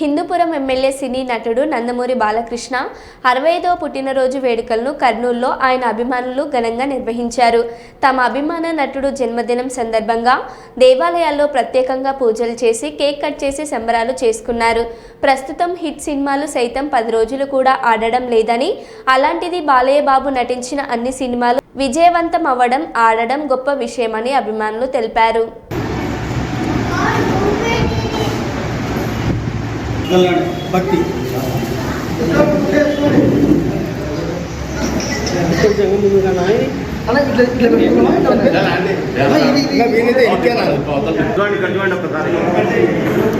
Hindupuram MLA సినీ నటుడు నందమూరి బాలకృష్ణ అరవై ఐదవ పుట్టినరోజు వేడుకలను కర్నూలులో ఆయన అభిమానులు ఘనంగా నిర్వహించారు. తమ అభిమాన నటుడు జన్మదినం సందర్భంగా దేవాలయాల్లో ప్రత్యేకంగా పూజలు చేసి కేక్ కట్ చేసి సంబరాలు చేసుకున్నారు. ప్రస్తుతం హిట్ సినిమాలు సైతం పది రోజులు కూడా ఆడడం లేదని అలాంటిది బాలయ్య బాబు నటించిన అన్ని సినిమాలు విజయవంతం అవ్వడం ఆడడం గొప్ప విషయమని అభిమానులు తెలిపారు. కళ్యాణ్ భక్తి చూడండి ఇక్కడ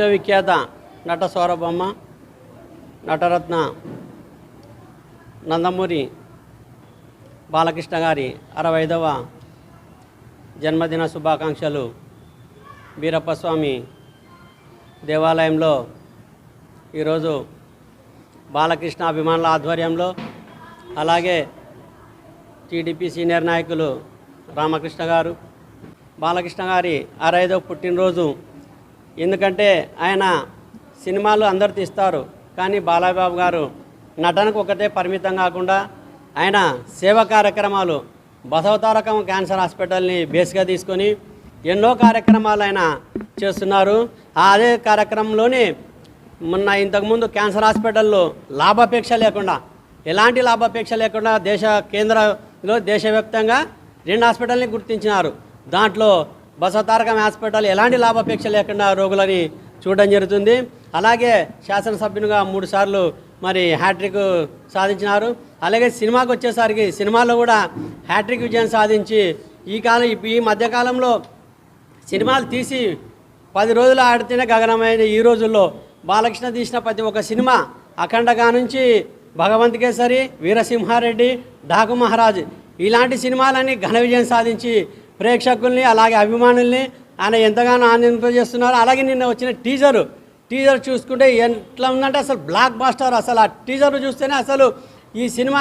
విశ్వవిఖ్యాత నట సౌరభమ్మ నటరత్న నందమూరి బాలకృష్ణ గారి అరవై ఐదవ జన్మదిన శుభాకాంక్షలు వీరప్పస్వామి దేవాలయంలో ఈరోజు బాలకృష్ణ అభిమానుల ఆధ్వర్యంలో అలాగే టీడీపీ సీనియర్ నాయకులు రామకృష్ణ గారు. బాలకృష్ణ గారి అరవై ఐదవ పుట్టినరోజు ఎందుకంటే ఆయన సినిమాలు అందరు తీస్తారు. కానీ బాలాబాబు గారు నటనకు ఒకటే పరిమితం కాకుండా ఆయన సేవా కార్యక్రమాలు బసవతారకం క్యాన్సర్ హాస్పిటల్ని బేస్గా తీసుకొని ఎన్నో కార్యక్రమాలు ఆయన చేస్తున్నారు. ఆ అదే కార్యక్రమంలోనే మొన్న ఇంతకుముందు క్యాన్సర్ హాస్పిటల్లో లాభాపేక్ష లేకుండా ఎలాంటి లాభాపేక్ష లేకుండా దేశ కేంద్రంలో దేశవ్యాప్తంగా రెండు హాస్పిటల్ని గుర్తించినారు. దాంట్లో బసవతారకం హాస్పిటల్ ఎలాంటి లాభాపేక్ష లేకుండా రోగులని చూడడం జరుగుతుంది. అలాగే శాసనసభ్యునిగా మూడు సార్లు మరి హ్యాట్రిక్ సాధించినారు. అలాగే సినిమాకి వచ్చేసరికి సినిమాలో కూడా హ్యాట్రిక్ విజయం సాధించి ఈ కాలం ఈ మధ్యకాలంలో సినిమాలు తీసి పది రోజులు ఆడితేనే గగనమైన ఈ రోజుల్లో బాలకృష్ణ తీసిన ప్రతి ఒక్క సినిమా అఖండగా నుంచి భగవంత్ కేసరి వీరసింహారెడ్డి డాకు మహారాజ్ ఇలాంటి సినిమాలన్నీ ఘన విజయం సాధించి ప్రేక్షకుల్ని అలాగే అభిమానుల్ని ఆయన ఎంతగానో ఆనందింపజేస్తున్నారు అలాగే నిన్న వచ్చిన టీజరు టీజర్ చూసుకుంటే ఎట్లా ఉందంటే అసలు బ్లాక్ బాస్టర్ అసలు ఆ టీజర్ చూస్తేనే అసలు ఈ సినిమా